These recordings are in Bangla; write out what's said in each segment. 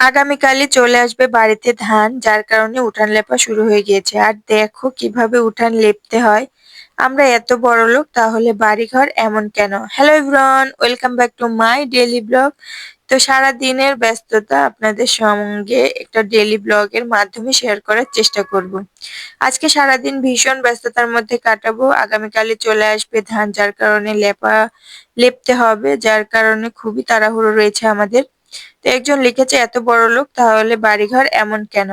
আগামীকালই চলে আসবে বাড়িতে ধান, যার কারণে উঠান লেপা শুরু হয়ে গিয়েছে। আর দেখো কীভাবে উঠান লেপতে হয়। আমরা এত বড় লোক, তাহলে বাড়িঘর এমন কেন? Hello everyone welcome back to my daily blog তো সারা দিনের ব্যস্ততা আপনাদের সঙ্গে একটা ডেইলি ব্লগের মাধ্যমে শেয়ার করার চেষ্টা করব। আজকে সারা দিন ভীষণ ব্যস্ততার মধ্যে কাটাবো। আগামীকালে চলে আসবে ধান, যার কারণে লেপা লেপতে হবে, যার কারণে খুবই তাড়াহুড়ো রয়েছে আমাদের। তো একজন লিখেছে, এত বড় লোক, তাহলে বাড়িঘর এমন কেন?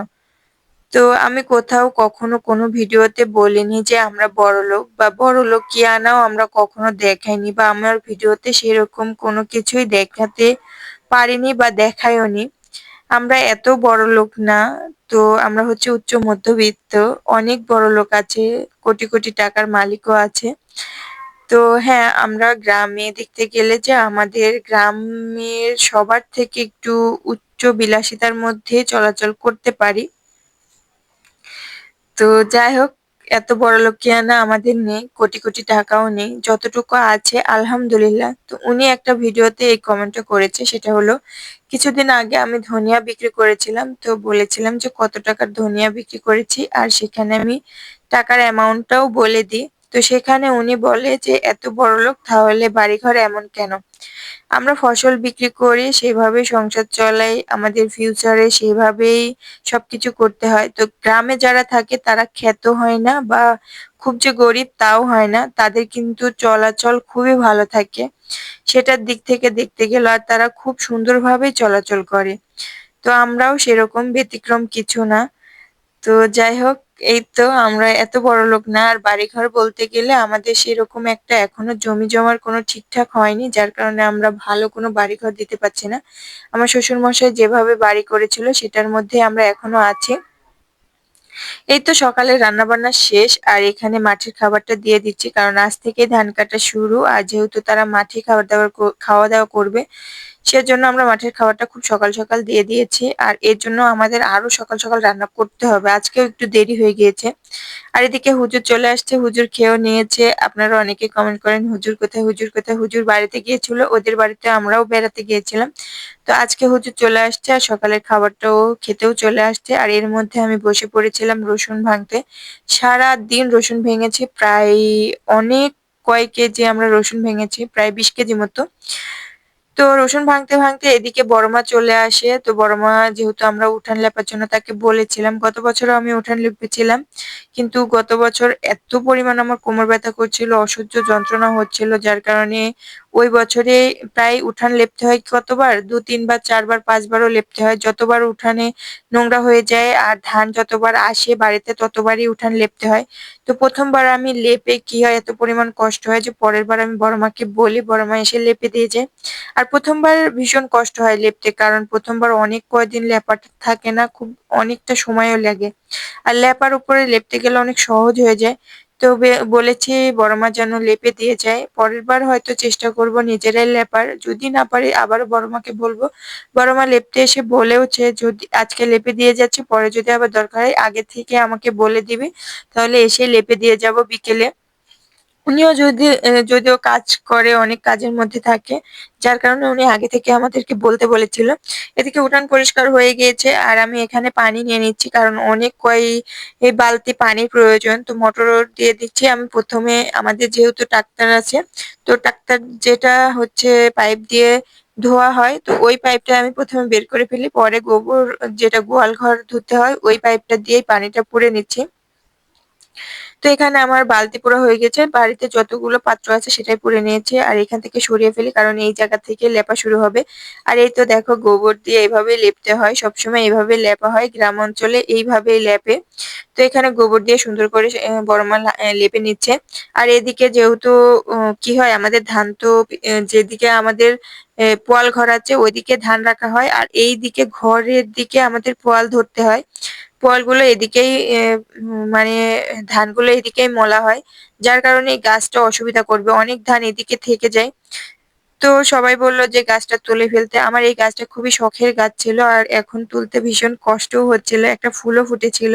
তো আমি কোথাও কখনো কোনো ভিডিওতে বলিনি যে আমরা বড় লোক, বা বড় লোক কি আনাও আমরা কখনো দেখাইনি, বা আমার ভিডিওতে সেরকম কোনো কিছুই দেখাতে পারিনি বা দেখাইও নি আমরা এত বড় লোক না। তো আমরা হচ্ছে উচ্চ মধ্যবিত্ত, অনেক বড় লোক আছে, কোটি কোটি টাকার মালিকও আছে। তো হ্যাঁ আমরা গ্রামে দেখতে গেলে যে আমাদের গ্রামের সবার থেকে একটু উচ্চ বিলাসিতার মধ্যে চলাচল করতে পারি। তো যাই হোক, এত বড় লোকিয়ানা আমাদের নেই, কোটি কোটি টাকাও নেই, যতটুকু আছে, আলহামদুলিল্লাহ। তো উনি একটা ভিডিওতে এই কমেন্টটা করেছে, সেটা হলো, কিছুদিন আগে আমি ধনিয়া বিক্রি করেছিলাম, তো বলেছিলাম যে কত টাকার ধনিয়া বিক্রি করেছি, আর সেখানে আমি টাকার অ্যামাউন্টটাও বলে দিই। তো সেখানে উনি বলে যে, এত বড় লোক তাহলে বাড়িঘর এমন কেন? আমরা ফসল বিক্রি করি সেভাবে সংসার চলাই আমাদের ফিউচারে সেভাবেই সবকিছু করতে হয়। তো গ্রামে যারা থাকে, তারা খ্যাত হয় না বা খুব যে গরিব, তাও হয় না। তাদের কিন্তু চলাচল খুবই ভালো থাকে। সেটার দিক থেকে দেখতে গেলে আর তারা খুব সুন্দরভাবে চলাচল করে। তো আমরাও সেরকম ব্যতিক্রম কিছু না। তো যাই হোক, এই তো আমরা এত বড় লোক না, আর বাড়িঘর বলতে গেলে আমাদের সেরকম একটা এখনও জমি জমার কোনো ঠিকঠাক হয়নি, যার কারণে আমরা ভালো কোনো বাড়িঘর দিতে পারছি না। আমার শ্বশুর মশাই যেভাবে বাড়ি করেছিল সেটার মধ্যে আমরা এখনও আছি। এই তো সকালে রান্না বান্না শেষ, আর এখানে মাঠের খাবারটা দিয়ে দিচ্ছি, কারণ আজ থেকে ধান কাটা শুরু, আর যেহেতু তারা মাঠে খাবার দাবার খাওয়া দাওয়া করবে সেজন্য আমরা মাঠের খাবারটা খুব সকাল সকাল দিয়ে দিয়েছি। আর এর জন্য আমাদের আরও সকাল সকাল রান্না করতে হবে। আজকেও একটু দেরি হয়ে গিয়েছে। আর এদিকে হুজুর চলে আসছে, হুজুর খেয়েও নিয়েছে। আপনারা অনেকে কমেন্ট করেন, হুজুর কোথায় হুজুর কোথায়? হুজুর বাড়িতে গিয়েছিল, ওদের বাড়িতে আমরাও বেড়াতে গিয়েছিলাম। তো আজকে হুজুর চলে আসছে আর সকালের খাবারটাও খেতেও চলে আসছে। আর এর মধ্যে আমি বসে পড়েছিলাম রসুন ভাঙতে। সারা দিন রসুন ভেঙেছি, প্রায় অনেক কয়েক কেজি আমরা রসুন ভেঙেছি, প্রায় বিশ কেজি মতো। তো রসুন ভাঙতে ভাঙতে এদিকে বড় মা চলে আসে। তো বড় মা যেহেতু আমরা উঠান লেপার জন্য তাকে বলেছিলাম, গত বছরও আমি উঠান লেপেছিলাম, কিন্তু গত বছর এত পরিমাণ আমার কোমর ব্যথা করছিল, অসহ্য যন্ত্রণা হচ্ছিল, যার কারণে ওই বছরে প্রায় উঠান লেপতে হয় কতবার? দু, তিনবার, চারবার, পাঁচবারও লেপতে হয়। যতবার উঠানে নোংরা হয়ে যায় আর ধান যতবার আসে বাড়িতে ততবারই উঠান লেপতে হয়। তো প্রথমবার আমি লেপে কি হয়, এত পরিমাণ কষ্ট হয় যে পরের বার আমি বড় মাকে বলি বড় মা এসে লেপে দিয়ে যায়। আর প্রথমবার ভীষণ কষ্ট হয় লেপতে কারণ প্রথমবার অনেক কয়দিন লেপাটা থাকে না, খুব অনেকটা সময়ও লাগে। আর লেপার উপরে লেপতে গেলে অনেক সহজ হয়ে যায়। তো বলেছি, বড় মা যেন লেপে দিয়ে যায়। পরের বার হয়তো চেষ্টা করব নিজেরাই লেপার। যদি না পারি আবার বড় মাকে বলব, বড় মা লেপতে এসে বলেওছে, যদি আজকে লেপে দিয়ে যাচ্ছে, পরে যদি আবার দরকার হয়, আগে থেকে আমাকে বলে দিবে, তাহলে এসে লেপে দিয়ে যাব বিকেলে। উনিও যদি যদিও কাজ করে, অনেক কাজের মধ্যে থাকে, যার কারণে উনি আগে থেকে আমাদেরকে বলতে বলেছিল, এদিকে উঠান পরিষ্কার হয়ে গিয়েছে, আর আমি এখানে পানি নিয়ে নিচ্ছি, কারণ অনেক কয়, এই বালতি পানির প্রয়োজন, তো মোটর দিয়ে দিচ্ছি, আমি প্রথমে আমাদের যেহেতু ট্রাক্টর আছে, তো ট্রাক্টর যেটা হচ্ছে পাইপ দিয়ে ধোয়া হয়, তো ওই পাইপটা আমি প্রথমে বের করে ফেলি, পরে গোবর, যেটা গোয়াল ঘর ধুতে হয়, ওই পাইপটা দিয়েই পানিটা পুড়ে নিচ্ছি। তো এখানে আমার বালতি পুরো হয়ে গেছে। বাড়িতে যতগুলো পাত্র আছে সেটাই পুড়ে নিয়েছে আর এখান থেকে সরিয়ে ফেলি কারণ এই জায়গা থেকে লেপা শুরু হবে। আর এই তো দেখো গোবর দিয়ে এইভাবে লেপতে হয়, সবসময় এইভাবে লেপা হয় গ্রাম অঞ্চলে এইভাবেই লেপে। তো এখানে গোবর দিয়ে সুন্দর করে বড় মা লেপে নিচ্ছে। আর এদিকে যেহেতু কি হয় আমাদের ধান তো যেদিকে আমাদের পোয়াল ঘর আছে ওইদিকে ধান রাখা হয়। আর এই দিকে ঘরের দিকে আমাদের পোয়াল ধরতে হয়। পোয়ালগুলো এদিকেই মানে ধানগুলো এদিকেই মলা হয়, যার কারণে গাছটা অসুবিধা করবে। অনেক ধান এদিকে থেকে যায়। তো সবাই বলল যে গাছটা তুলে ফেলতে। আমার এই গাছটা খুবই শখের গাছ ছিল, আর এখন তুলতে ভীষণ কষ্টও হচ্ছিল। একটা ফুলও ফুটেছিল।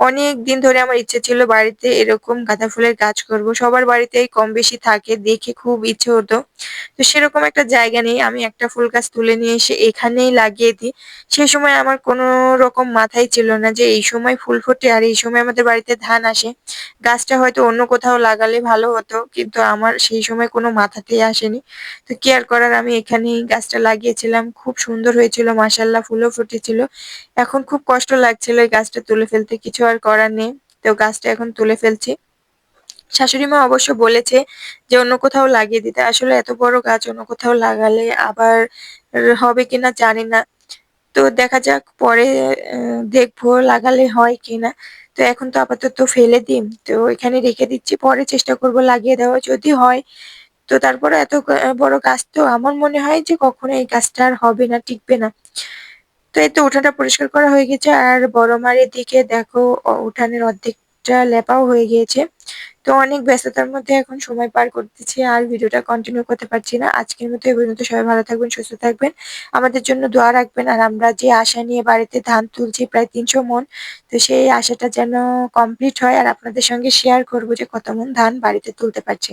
অনেক দিন ধরে আমার ইচ্ছে ছিল বাড়িতে এরকম গাঁদা ফুলের গাছ করব। সবার বাড়িতেই কম বেশি থাকে, দেখে খুব ইচ্ছে হতো। তো সেরকম একটা জায়গা নেই, আমি একটা ফুল গাছ তুলে নিয়ে এসে এখানেই লাগিয়ে দিই। সেই সময় আমার কোনো রকম মাথায় ছিল না যে এই সময় ফুল ফোটে আর এই সময় আমাদের বাড়িতে ধান আসে। গাছটা হয়তো অন্য কোথাও লাগালে ভালো হতো, কিন্তু আমার সেই সময় কোনো মাথাতেই আসেনি। তো কেয়ার করার, আমি এখানেই গাছটা লাগিয়েছিলাম। খুব সুন্দর হয়েছিল মাসাল্লাহ ফুলও ফুটেছিল। এখন খুব কষ্ট লাগছিল এই গাছটা তুলে ফেলতে, কিছু আর করার নেই। তো গাছটা এখন তুলে ফেলছি। শাশুড়ি মা অবশ্য বলেছে যে, অন্য কোথাও লাগিয়ে দিতে। আসলে এত বড় গাছ অন্য কোথাও লাগালে আবার হবে কিনা জানি না। তো দেখা যাক পরে দেখব লাগালে হয় কিনা। তো এখন তো আপাতত ফেলে দিই। তো এখানে রেখে দিচ্ছি। পরে চেষ্টা করব লাগিয়ে দেওয়া। যদি হয়, তো তারপরে এত বড় গাছ তো আমার মনে হয় যে কখনো এই গাছটা আর হবে না, টিকবে না। তো এই তো উঠানটা পরিষ্কার করা হয়ে গেছে। আর বড় মারের দিকে দেখো উঠানের অর্ধেকটা লেপাও হয়ে গিয়েছে। তো অনেক ব্যস্ততার মধ্যে এখন সময় পার করতেছি, আর ভিডিওটা কন্টিনিউ করতে পারছি না। আজকের মতো এই পর্যন্ত সবাই ভালো থাকবেন, সুস্থ থাকবেন। আমাদের জন্য দোয়া রাখবেন। আর আমরা যে আশা নিয়ে বাড়িতে ধান তুলছি প্রায় তিনশো মন, তো সেই আশাটা যেন কমপ্লিট হয়। আর আপনাদের সঙ্গে শেয়ার করব যে কত মন ধান বাড়িতে তুলতে পারছি।